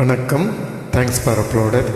வணக்கம். Thanks for uploaded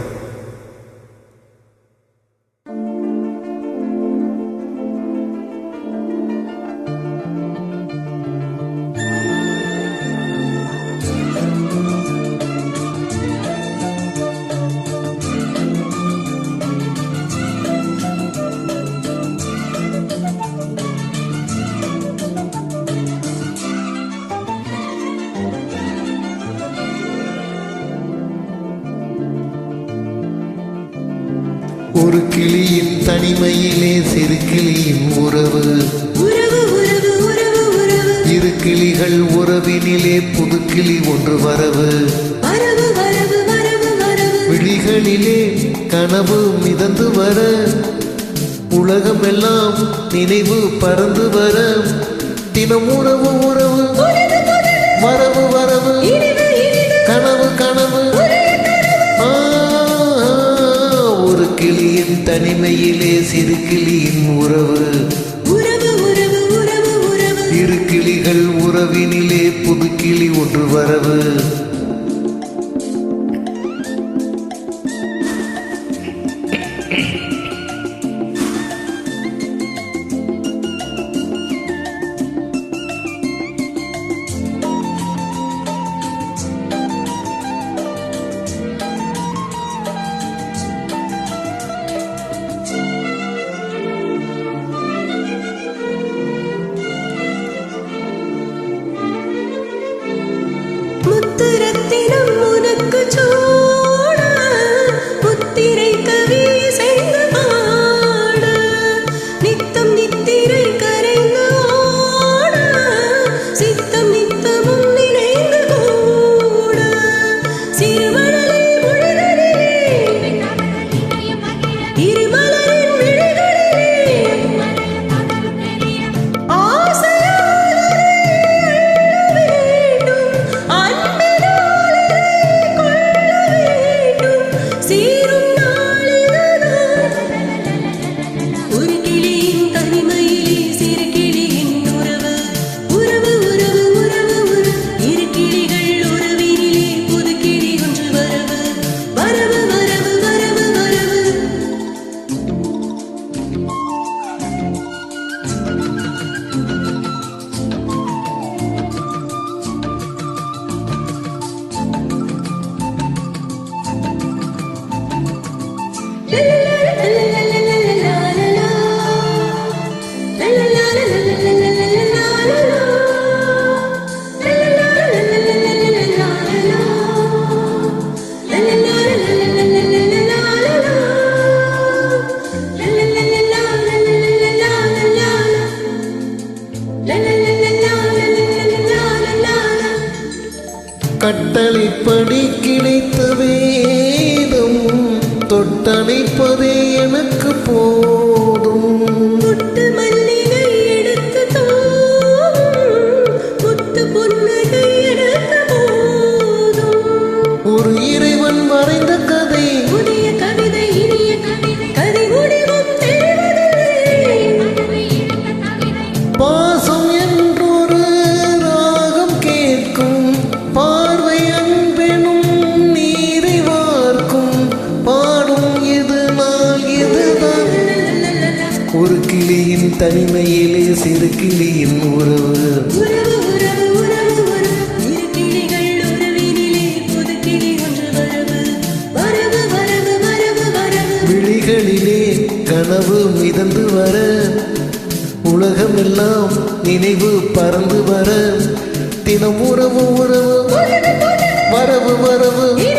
ஒரு கிளியின் தனிமையிலே சிறு கிளியின் உறவு. இரு கிளிகள் உறவினிலே புது கிளி ஒன்று வரவு. விழிகளிலே கனவு மிதந்து வர. உலகமெல்லாம் நினைவு பறந்து வர. தினமுறவு உறவு. தனிமையிலே சிறுக்கிளியின் உறவு இருக்கிளிகள் உறவினிலே புதுக்கிளி ஒன்று வரவு കട്ടളിപ്പടി കിളിത്തു വേദം தொட்டணைப்பதே எனக்கு போ தனிமையிலே சிறு கிளியின் உறவு விழிகளிலே கனவு மிதந்து வர உலகமெல்லாம் நினைவு பறந்து வர. தினம் உறவு உறவு. வரவு வரவு.